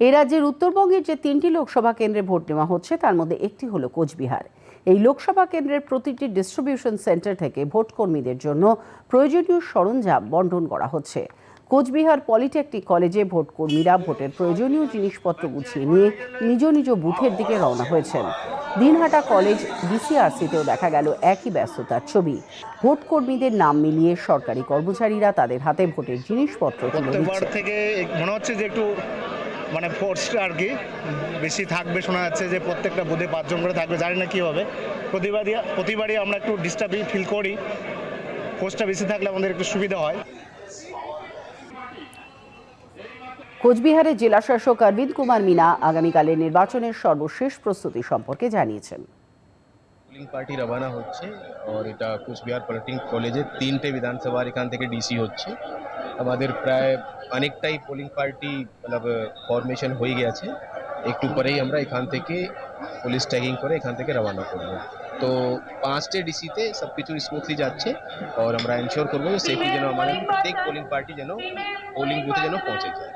এ রাজ্যের উত্তরবঙ্গের যে তিনটি লোকসভা কেন্দ্রে ভোট নেওয়া হচ্ছে তার মধ্যে একটি হলো কোচবিহার। এই লোকসভা কেন্দ্রের প্রতিটি ডিস্ট্রিবিউশন সেন্টার থেকে ভোট কর্মীদের জন্য প্রয়োজনীয় সরঞ্জাম বন্টন করা হচ্ছে। কোচবিহার পলিটেকনিক কলেজে ভোট কর্মীরা ভোটের প্রয়োজনীয় জিনিসপত্র গুছিয়ে নিয়ে নিজ নিজ বুথের দিকে রওনা হয়েছেন। দিনহাটা কলেজ ডিসিআরসিতেও দেখা গেল একই ব্যস্ততার ছবি। ভোট কর্মীদের নাম মিলিয়ে সরকারি কর্মচারীরা তাদের হাতে ভোটের জিনিসপত্র তুলে দিচ্ছে। থেকে মনে হচ্ছে যে একটু মানে ফোর্স আর কি বেশি থাকবে শোনা যাচ্ছে যে প্রত্যেকটা বুধে পাঁচজন করে থাকবে জানি না কী হবে। প্রতিবারই প্রতিবারই আমরা একটু ডিস্টার্বই ফিল করি। ফোর্সটা বেশি থাকলে আমাদের একটু সুবিধা হয়। কোচবিহারের জেলাশাসক অরবিন্দ কুমার মিনা আগামীকালের নির্বাচনের সর্বশেষ প্রস্তুতি সম্পর্কে জানিয়েছেন। পোলিং পার্টি রওনা হচ্ছে আর এটা কোচবিহার পলিটেকনিক কলেজে তিনটে বিধানসভার এখান থেকে ডিসি হচ্ছে। আমাদের প্রায় অনেকটাই পোলিং পার্টি ফর্মেশন হয়ে গেছে। একটু পরেই আমরা এখান থেকে পুলিশ ট্যাগিং করে এখান থেকে রওনা করব। তো পাঁচটে ডিসিতে সব কিছু স্মুথলি যাচ্ছে আর আমরা এনশিওর করব যে সেফটি যেন আমাদের প্রত্যেক পোলিং পার্টি যেন পোলিং বুথে যেন পৌঁছে যায়।